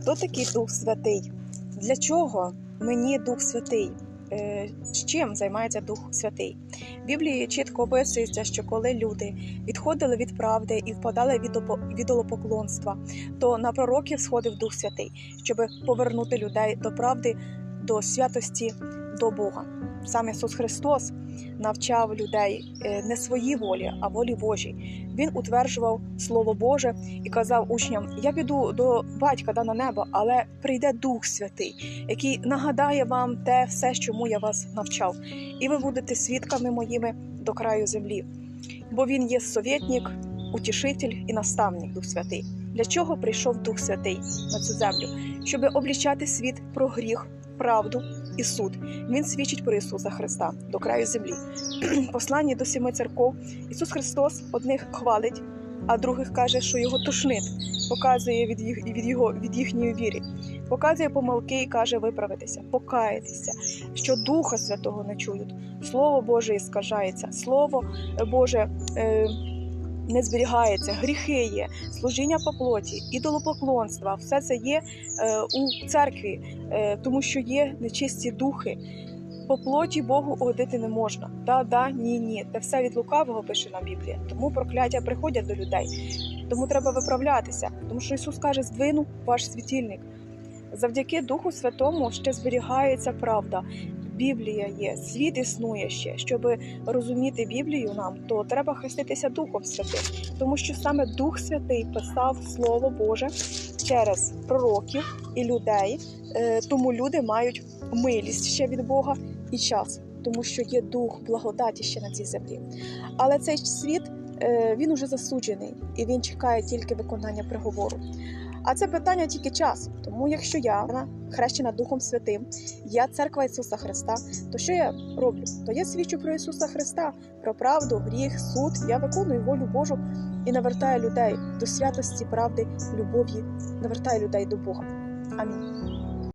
Хто такий Дух Святий? Для чого мені Дух Святий? Е, З чим займається Дух Святий? В Біблії чітко описується, що коли люди відходили від правди і впадали від опо- від ідолопоклонства, то на пророків сходив Дух Святий, щоб повернути людей до правди, до святості, до Бога. Сам Ісус Христос навчав людей е, не своїй волі, а волі Божій. Він утверджував Слово Боже і казав учням: Я піду до батька да на небо, але прийде Дух Святий, який нагадає вам те все, чому я вас навчав, і ви будете свідками моїми до краю землі. Бо він є совєтник, утішитель і наставник Дух Святий. Для чого прийшов Дух Святий на цю землю? Щоб облічати світ про гріх, правду і суд. Він свідчить про Ісуса Христа до краю землі. Посланні до сіми церков Ісус Христос одних хвалить, а других каже, що його тушнить, показує від їх від його від їхньої віри, показує помилки і каже виправитися, покаятися, що Духа Святого не чують. Слово Боже іскажається, Слово Боже. Е, не зберігається, гріхи є, служіння по плоті, ідолопоклонства, все це є е, у церкві, е, тому що є нечисті духи. По плоті Богу угодити не можна. Да, да, ні, ні. Це все від лукавого пише на Біблії. Тому прокляття приходять до людей. Тому треба виправлятися. Тому що Ісус каже: здвину ваш світильник. Завдяки Духу Святому ще зберігається правда. Біблія є, світ існує ще. Щоб розуміти Біблію нам, то треба хреститися Духом Святим, тому що саме Дух Святий писав Слово Боже через пророків і людей. Е, Тому люди мають милість ще від Бога і час, тому що є дух благодаті ще на цій землі. Але цей світ е, він уже засуджений і він чекає тільки виконання приговору. А це питання тільки часу. Тому якщо я хрещена Духом Святим, я церква Ісуса Христа, то що я роблю? То я свідчу про Ісуса Христа, про правду, гріх, суд. Я виконую волю Божу і навертаю людей до святості, правди, любові, навертаю людей до Бога. Амінь.